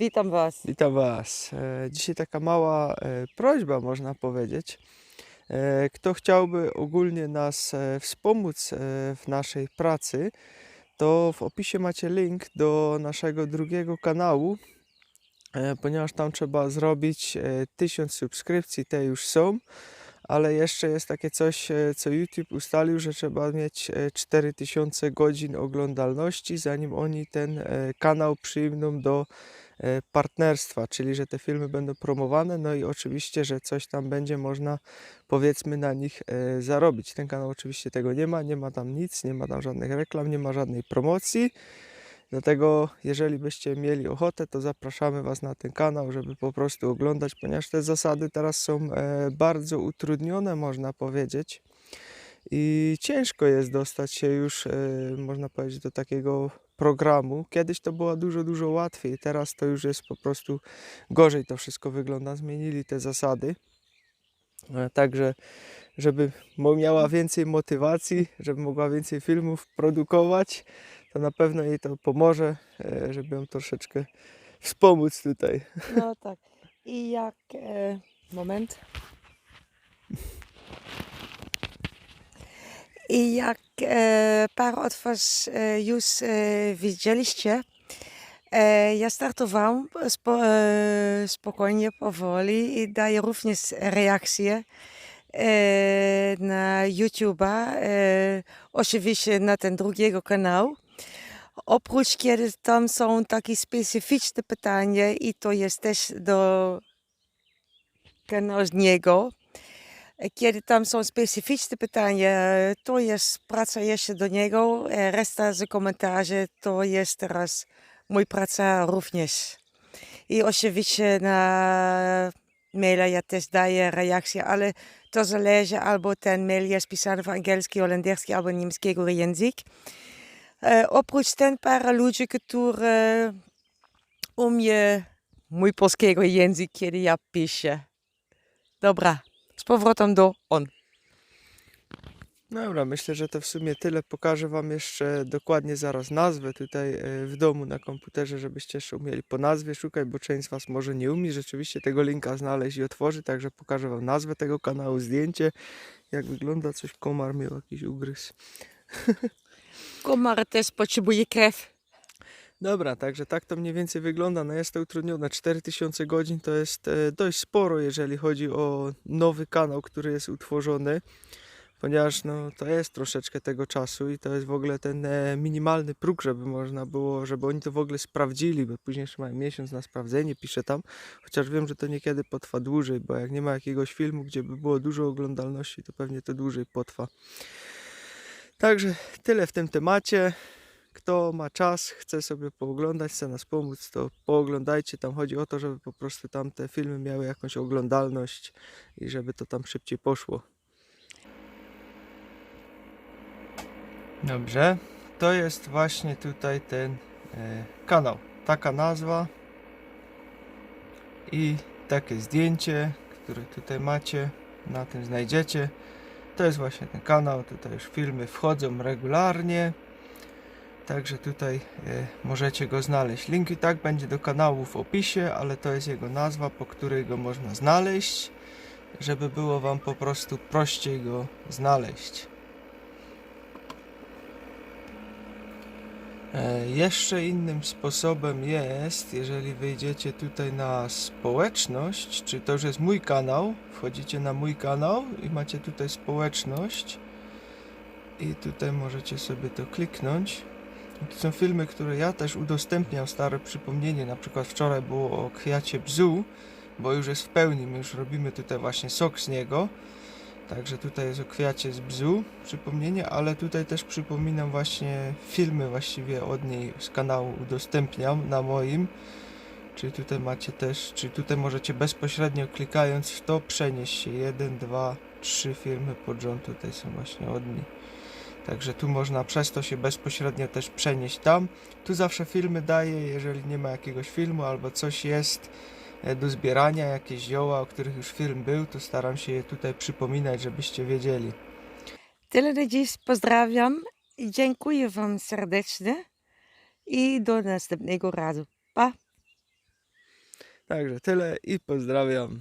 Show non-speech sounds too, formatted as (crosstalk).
Witam Was. Witam Was. E, Dzisiaj taka mała e, prośba, można powiedzieć. E, Kto chciałby ogólnie nas wspomóc w naszej pracy, to w opisie macie link do naszego drugiego kanału, ponieważ tam trzeba zrobić e, 1000 subskrypcji, te już są, ale jeszcze jest takie coś, co YouTube ustalił, że trzeba mieć e, 4000 godzin oglądalności, zanim oni ten kanał przyjmą do partnerstwa, czyli że te filmy będą promowane, no i oczywiście, że coś tam będzie można powiedzmy na nich e, zarobić. Ten kanał oczywiście tego nie ma, nie ma tam nic, nie ma tam żadnych reklam, nie ma żadnej promocji. Dlatego, jeżeli byście mieli ochotę, to zapraszamy Was na ten kanał, żeby po prostu oglądać, ponieważ te zasady teraz są e, bardzo utrudnione, można powiedzieć. I ciężko jest dostać się już, e, można powiedzieć, do takiego programu. Kiedyś to było dużo, dużo łatwiej, teraz to już jest po prostu gorzej to wszystko wygląda. Zmienili te zasady. E, Także, żeby miała więcej motywacji, żeby mogła więcej filmów produkować, to na pewno jej to pomoże, e, żeby ją troszeczkę wspomóc tutaj. No tak. I jak. E, moment. I jak e, parę od Was e, już e, widzieliście, e, ja startowałam spo, e, spokojnie, powoli i daję również reakcje e, na YouTube'a, e, oczywiście na ten drugiego kanał. Oprócz kiedy tam są takie specyficzne pytania i to jest też do niego. Kiedy tam są specyficzne pytania, to jest praca jeszcze do niego. e, Reszta z komentarzy to jest teraz mój praca również. I oczywiście na maila ja też daję reakcje, ale to zależy albo ten mail jest pisany w angielski, holenderski albo niemieckiego język. E, oprócz ten parę ludzi, którzy umie mój polskiego język, kiedy ja piszę. Dobra, powrotem do on. Dobra, myślę, że to w sumie tyle. Pokażę Wam jeszcze dokładnie zaraz nazwę tutaj e, w domu na komputerze, żebyście jeszcze umieli po nazwie szukać, bo część z Was może nie umie rzeczywiście tego linka znaleźć i otworzyć, także pokażę Wam nazwę tego kanału, zdjęcie, jak wygląda coś, komar miał jakiś ugryz. (laughs) Komar też potrzebuje krew. Dobra, także tak to mniej więcej wygląda. No jest to utrudnione. 4000 godzin to jest e, dość sporo, jeżeli chodzi o nowy kanał, który jest utworzony, ponieważ no, to jest troszeczkę tego czasu i to jest w ogóle ten e, minimalny próg, żeby można było, żeby oni to w ogóle sprawdzili, bo później jeszcze mają miesiąc na sprawdzenie, piszę tam, chociaż wiem, że to niekiedy potrwa dłużej, bo jak nie ma jakiegoś filmu, gdzie by było dużo oglądalności, to pewnie to dłużej potrwa. Także tyle w tym temacie kto ma czas, chce sobie pooglądać, chce nas pomóc, to pooglądajcie. Tam chodzi o to, żeby po prostu tam te filmy miały jakąś oglądalność i żeby to tam szybciej poszło. Dobrze, to jest właśnie tutaj ten e, kanał. Taka nazwa i takie zdjęcie, które tutaj macie, na tym znajdziecie. To jest właśnie ten kanał, tutaj już filmy wchodzą regularnie. Także tutaj e, możecie go znaleźć. Link i tak będzie do kanału w opisie, ale to jest jego nazwa, po której go można znaleźć, żeby było Wam po prostu prościej go znaleźć. E, jeszcze innym sposobem jest, jeżeli wejdziecie tutaj na społeczność, czy to już jest mój kanał, wchodzicie na mój kanał i macie tutaj społeczność i tutaj możecie sobie to kliknąć. To są filmy, które ja też udostępniam, stare przypomnienie. Na przykład wczoraj było o kwiacie bzu, bo już jest w pełni. My już robimy tutaj właśnie sok z niego. Także tutaj jest o kwiacie z bzu przypomnienie, ale tutaj też przypominam właśnie filmy właściwie od niej z kanału udostępniam na moim. Czyli tutaj macie też, czyli tutaj możecie bezpośrednio klikając w to przenieść się. Jeden, dwa, trzy filmy pod rząd tutaj są właśnie od niej. Także tu można przez to się bezpośrednio też przenieść tam. Tu zawsze filmy daję, jeżeli nie ma jakiegoś filmu albo coś jest e, do zbierania, jakieś zioła, o których już film był, to staram się je tutaj przypominać, żebyście wiedzieli. Tyle na dziś pozdrawiam i dziękuję Wam serdecznie i do następnego razu. Pa! Także tyle i pozdrawiam.